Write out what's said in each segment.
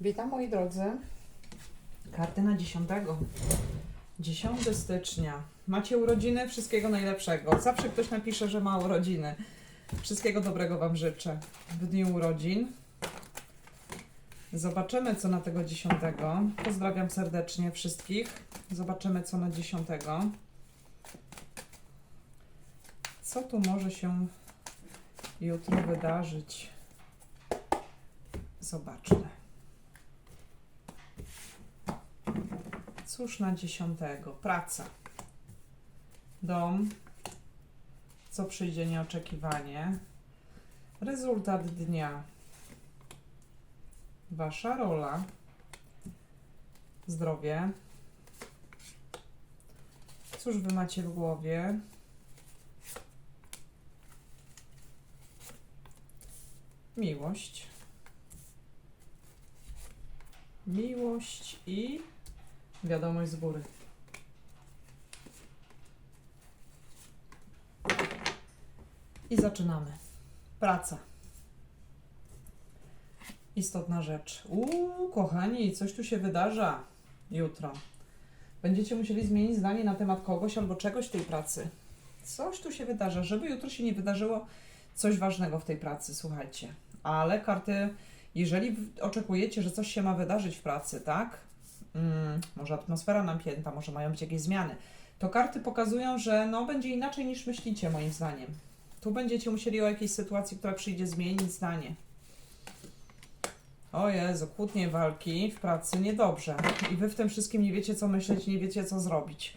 Witam moi drodzy. Karty na 10. 10 stycznia. Macie urodziny? Wszystkiego najlepszego. Zawsze ktoś napisze, że ma urodziny. Wszystkiego dobrego Wam życzę w dniu urodzin. Zobaczymy, co na tego 10. Pozdrawiam serdecznie wszystkich. Zobaczymy, co na 10. Co tu może się jutro wydarzyć? Zobaczmy. Cóż na dziesiątego? Praca. Dom. Co przyjdzie nieoczekiwanie. Rezultat dnia. Wasza rola. Zdrowie. Cóż wy macie w głowie? Miłość. Miłość i wiadomość z góry. I zaczynamy. Praca. Istotna rzecz. Uuu, kochani, coś tu się wydarza jutro. Będziecie musieli zmienić zdanie na temat kogoś albo czegoś w tej pracy. Coś tu się wydarza, żeby jutro się nie wydarzyło coś ważnego w tej pracy, słuchajcie. Ale karty, jeżeli oczekujecie, że coś się ma wydarzyć w pracy, tak? Mm, może atmosfera napięta, może mają być jakieś zmiany. To karty pokazują, że no, będzie inaczej niż myślicie, moim zdaniem. Tu będziecie musieli o jakiejś sytuacji, która przyjdzie, zmienić zdanie. O Jezu, kłótnie, walki w pracy niedobrze. I wy w tym wszystkim nie wiecie, co myśleć, nie wiecie, co zrobić.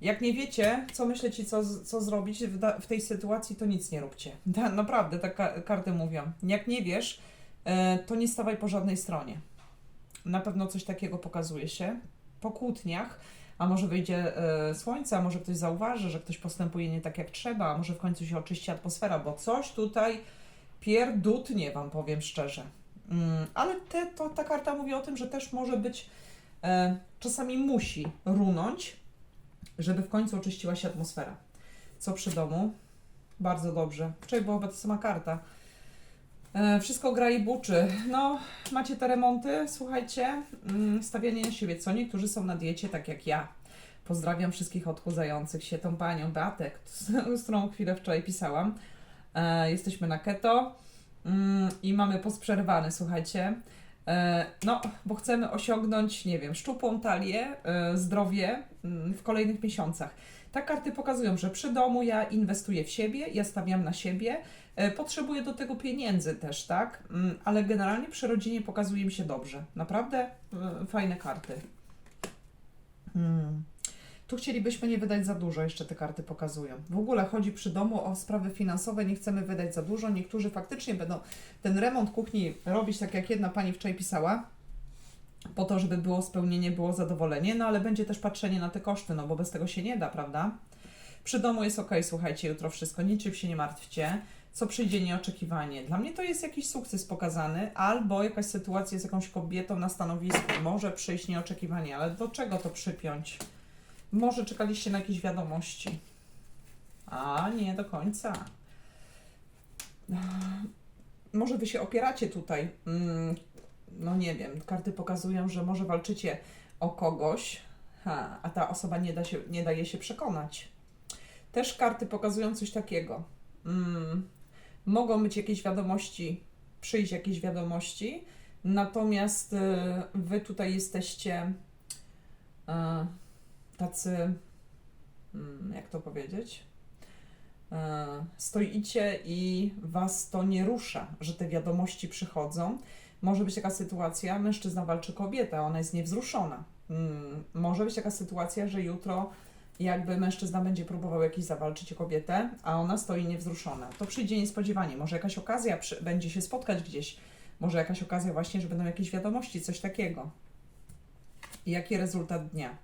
Jak nie wiecie, co myśleć i co, co zrobić w, w tej sytuacji, to nic nie róbcie. Da, naprawdę, tak ka- karty mówią. Jak nie wiesz, e, to nie stawaj po żadnej stronie. Na pewno coś takiego pokazuje się. Po kłótniach, a może wyjdzie e, słońce, a może ktoś zauważy, że ktoś postępuje nie tak jak trzeba, a może w końcu się oczyści atmosfera, bo coś tutaj pierdutnie, Wam powiem szczerze. Mm, ale te, to, ta karta mówi o tym, że też może być, e, czasami musi runąć, żeby w końcu oczyściła się atmosfera. Co przy domu? Bardzo dobrze. Wczoraj była ta sama karta. E, wszystko gra i buczy. No, macie te remonty, słuchajcie, mm, stawianie na siebie. Co niektórzy są na diecie, tak jak ja. Pozdrawiam wszystkich odchudzających się, tą panią Beatę, z którą chwilę wczoraj pisałam. E, jesteśmy na keto mm, i mamy posprzerwany, słuchajcie. E, no, bo chcemy osiągnąć, nie wiem, szczupłą talię, zdrowie mm, w kolejnych miesiącach. Tak karty pokazują, że przy domu ja inwestuję w siebie, ja stawiam na siebie, potrzebuję do tego pieniędzy też, tak? Mm, Ale generalnie przy rodzinie pokazuje mi się dobrze. Naprawdę e, fajne karty. Hmm. Tu chcielibyśmy nie wydać za dużo, jeszcze te karty pokazują. W ogóle chodzi przy domu o sprawy finansowe, nie chcemy wydać za dużo. Niektórzy faktycznie będą ten remont kuchni robić tak, jak jedna pani wczoraj pisała, po to, żeby było spełnienie, było zadowolenie, no ale będzie też patrzenie na te koszty, no bo bez tego się nie da, prawda? Przy domu jest ok, słuchajcie, jutro wszystko, niczym się nie martwcie. Co przyjdzie nieoczekiwanie. Dla mnie to jest jakiś sukces pokazany, albo jakaś sytuacja z jakąś kobietą na stanowisku. Może przyjść nieoczekiwanie, ale do czego to przypiąć? Może czekaliście na jakieś wiadomości. A nie do końca. Może wy się opieracie tutaj. Mm, no nie wiem, karty pokazują, że może walczycie o kogoś, a ta osoba nie, da się, nie daje się przekonać. Też karty pokazują coś takiego. Mm, mogą być jakieś wiadomości, przyjść jakieś wiadomości, natomiast y, wy tutaj jesteście y, tacy, mm, jak to powiedzieć, e, stoicie i was to nie rusza, że te wiadomości przychodzą. Może być taka sytuacja, mężczyzna walczy kobietę, a ona jest niewzruszona. Mm, Może być taka sytuacja, że jutro jakby mężczyzna będzie próbował jakiś zawalczyć o kobietę, a ona stoi niewzruszona. To przyjdzie niespodziewanie. Może jakaś okazja przy, będzie się spotkać gdzieś. Może jakaś okazja właśnie, że będą jakieś wiadomości, coś takiego. I jaki rezultat dnia?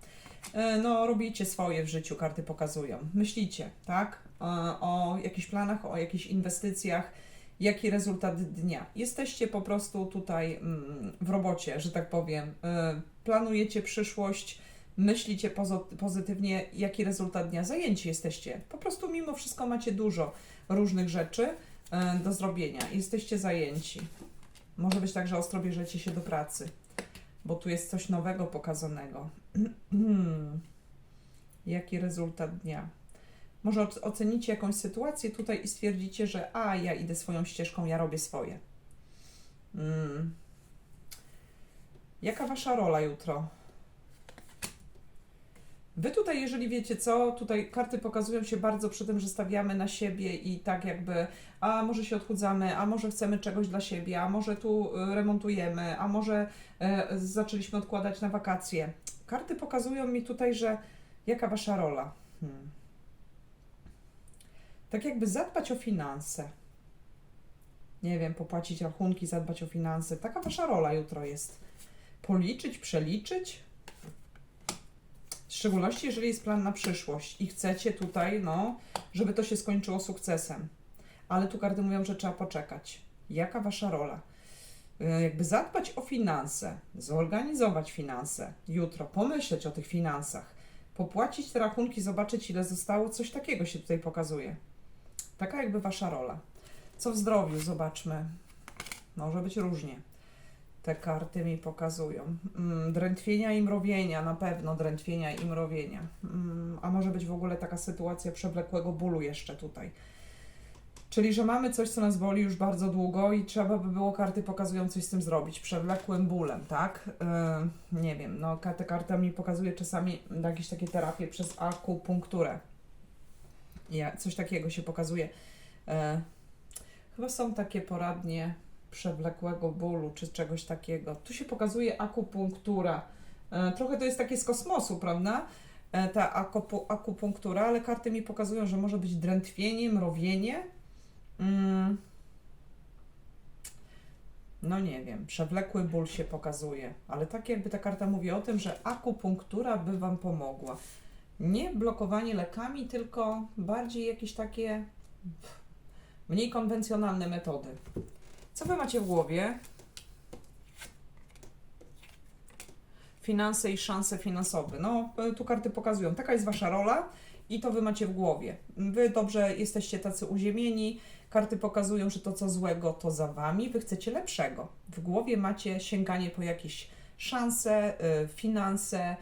E, no, robicie swoje w życiu, karty pokazują. Myślicie, tak? E, O jakichś planach, o jakichś inwestycjach, jaki rezultat dnia. Jesteście po prostu tutaj mm, w robocie, że tak powiem. E, Planujecie przyszłość, myślicie pozytywnie, jaki rezultat dnia. Zajęci jesteście. Po prostu mimo wszystko macie dużo różnych rzeczy e, do zrobienia. Jesteście zajęci. Może być tak, że ostro bierzecie się do pracy. bo tu jest coś nowego pokazanego. Jaki rezultat dnia? Może oc- ocenicie jakąś sytuację tutaj i stwierdzicie, że a, ja idę swoją ścieżką, ja robię swoje. Mm. Jaka wasza rola jutro? Wy tutaj, jeżeli wiecie co, tutaj karty pokazują się bardzo przy tym, że stawiamy na siebie i tak jakby, a może się odchudzamy, a może chcemy czegoś dla siebie, a może tu y, remontujemy, a może e, zaczęliśmy odkładać na wakacje. Karty pokazują mi tutaj, że jaka wasza rola? Hmm. Tak jakby zadbać o finanse. Nie wiem, popłacić rachunki, zadbać o finanse. Taka wasza rola jutro jest. Policzyć, przeliczyć. W szczególności, jeżeli jest plan na przyszłość i chcecie tutaj, no, żeby to się skończyło sukcesem. Ale tu karty mówią, że trzeba poczekać. Jaka wasza rola? Y, Jakby zadbać o finanse, zorganizować finanse jutro, pomyśleć o tych finansach, popłacić te rachunki, zobaczyć ile zostało, coś takiego się tutaj pokazuje. Taka jakby wasza rola. Co w zdrowiu? Zobaczmy. Może być różnie. Te karty mi pokazują. Mm, drętwienia i mrowienia, na pewno drętwienia i mrowienia. Mm, a może być w ogóle taka sytuacja przewlekłego bólu jeszcze tutaj. Czyli, że mamy coś, co nas boli już bardzo długo i trzeba by było karty pokazują coś z tym zrobić. Przewlekłym bólem, tak? Yy, nie wiem, no ta karta mi pokazuje czasami jakieś takie terapie przez akupunkturę. Ja, coś takiego się pokazuje. E, chyba są takie poradnie przewlekłego bólu czy czegoś takiego. Tu się pokazuje akupunktura. E, trochę to jest takie z kosmosu, prawda? E, ta akupu, akupunktura, ale karty mi pokazują, że może być drętwienie, mrowienie. Mm. No nie wiem, przewlekły ból się pokazuje, ale tak jakby ta karta mówi o tym, że akupunktura by Wam pomogła. Nie blokowanie lekami, tylko bardziej jakieś takie mniej konwencjonalne metody. Co Wy macie w głowie? Finanse i szanse finansowe. No, tu karty pokazują. Taka jest Wasza rola i to Wy macie w głowie. Wy dobrze jesteście tacy uziemieni. Karty pokazują, że to co złego to za Wami. Wy chcecie lepszego. W głowie macie sięganie po jakieś szanse, y, finanse.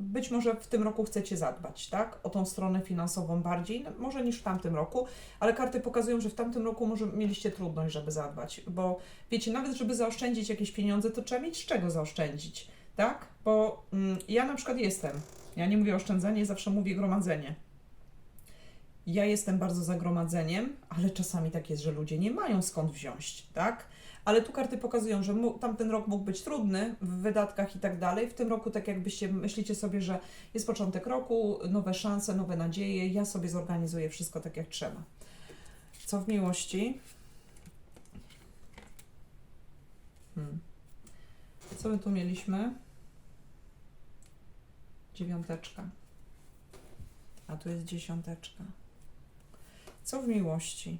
Być może w tym roku chcecie zadbać, tak? O tą stronę finansową bardziej, no, może niż w tamtym roku, ale karty pokazują, że w tamtym roku może mieliście trudność, żeby zadbać, bo wiecie, nawet żeby zaoszczędzić jakieś pieniądze, to trzeba mieć z czego zaoszczędzić, tak? Bo mm, ja na przykład jestem, ja nie mówię oszczędzanie, zawsze mówię gromadzenie. Ja jestem bardzo za gromadzeniem, ale czasami tak jest, że ludzie nie mają skąd wziąć, tak? Ale tu karty pokazują, że tamten rok mógł być trudny w wydatkach i tak dalej. W tym roku, tak jakbyście myślicie sobie, że jest początek roku, nowe szanse, nowe nadzieje, ja sobie zorganizuję wszystko tak jak trzeba. Co w miłości? Hmm. Co my tu mieliśmy? Dziewiąteczka. A tu jest dziesiąteczka. Co w miłości?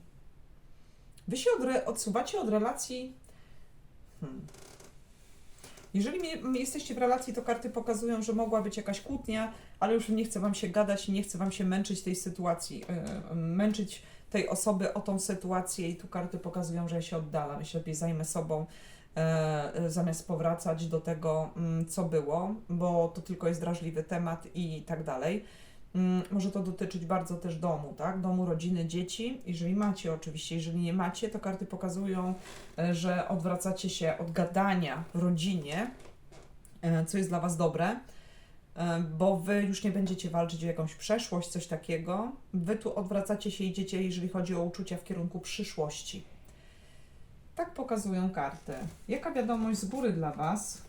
Wy się odre- odsuwacie od relacji. Hmm. Jeżeli jesteście w relacji, to karty pokazują, że mogła być jakaś kłótnia, ale już nie chce Wam się gadać i nie chce Wam się męczyć tej sytuacji, yy, męczyć tej osoby o tą sytuację i tu karty pokazują, że ja się oddalam, się lepiej zajmę sobą, yy, zamiast powracać do tego, mm, co było, bo to tylko jest drażliwy temat i tak dalej. Mm, Może to dotyczyć bardzo też domu, tak? Domu, rodziny, dzieci. Jeżeli macie, oczywiście, jeżeli nie macie, to karty pokazują, e, że odwracacie się od gadania rodzinie, e, co jest dla Was dobre, e, bo Wy już nie będziecie walczyć o jakąś przeszłość, coś takiego. Wy tu odwracacie się i idziecie, jeżeli chodzi o uczucia, w kierunku przyszłości. Tak pokazują karty. Jaka wiadomość z góry dla Was?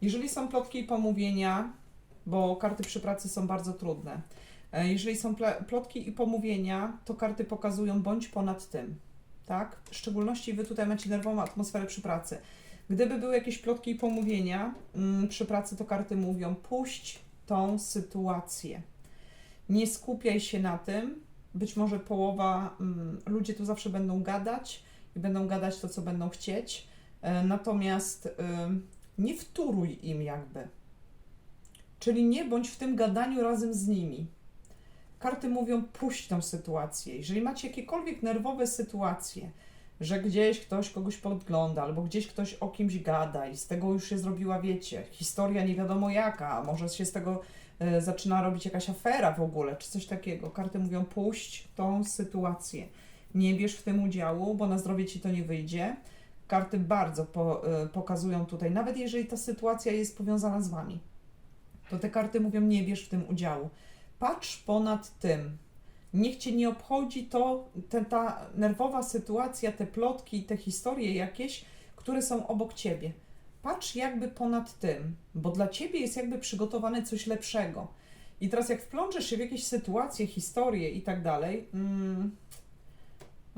Jeżeli są plotki i pomówienia, bo karty przy pracy są bardzo trudne. e, Jeżeli są plotki i pomówienia, to karty pokazują bądź ponad tym, tak? W szczególności wy tutaj macie nerwową atmosferę przy pracy. Gdyby były jakieś plotki i pomówienia mm, przy pracy, to karty mówią: puść tą sytuację. Nie skupiaj się na tym. Być może połowa mm, ludzie tu zawsze będą gadać i będą gadać to, co będą chcieć. E, Natomiast nie wtóruj im jakby. Czyli nie bądź w tym gadaniu razem z nimi. Karty mówią, puść tą sytuację. Jeżeli macie jakiekolwiek nerwowe sytuacje, że gdzieś ktoś kogoś podgląda, albo gdzieś ktoś o kimś gada i z tego już się zrobiła, wiecie, historia nie wiadomo jaka, a może się z tego e, zaczyna robić jakaś afera w ogóle, czy coś takiego. Karty mówią, puść tą sytuację. Nie bierz w tym udziału, bo na zdrowie ci to nie wyjdzie. Karty bardzo po, e, pokazują tutaj, nawet jeżeli ta sytuacja jest powiązana z wami, to te karty mówią, nie bierz w tym udziału. Patrz ponad tym. Niech cię nie obchodzi to, te, ta nerwowa sytuacja, te plotki, te historie jakieś, które są obok ciebie. Patrz jakby ponad tym, bo dla ciebie jest jakby przygotowane coś lepszego. I teraz jak wplączesz się w jakieś sytuacje, historie i tak dalej, mm,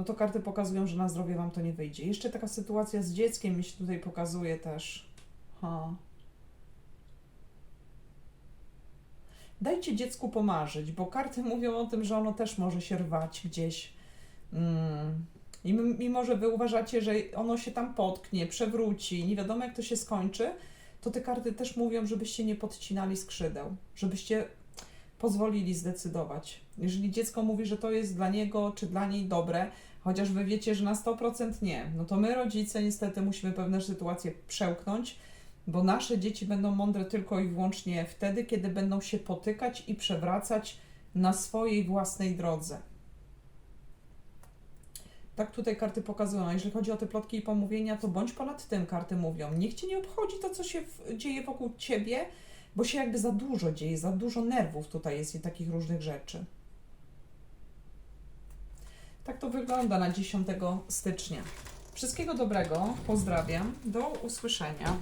no to karty pokazują, że na zdrowie wam to nie wyjdzie. Jeszcze taka sytuacja z dzieckiem mi się tutaj pokazuje też. Ha. Dajcie dziecku pomarzyć, bo karty mówią o tym, że ono też może się rwać gdzieś. Mm. I mimo, że wy uważacie, że ono się tam potknie, przewróci, nie wiadomo jak to się skończy, to te karty też mówią, żebyście nie podcinali skrzydeł, żebyście pozwolili zdecydować. Jeżeli dziecko mówi, że to jest dla niego czy dla niej dobre, chociaż wy wiecie, że na 100% nie, no to my rodzice niestety musimy pewne sytuacje przełknąć, bo nasze dzieci będą mądre tylko i wyłącznie wtedy, kiedy będą się potykać i przewracać na swojej własnej drodze. Tak tutaj karty pokazują. Jeżeli chodzi o te plotki i pomówienia, to bądź ponad tym, karty mówią. Niech cię nie obchodzi to, co się dzieje wokół ciebie, bo się jakby za dużo dzieje, za dużo nerwów tutaj jest i takich różnych rzeczy. Tak to wygląda na 10 stycznia. Wszystkiego dobrego, pozdrawiam, do usłyszenia.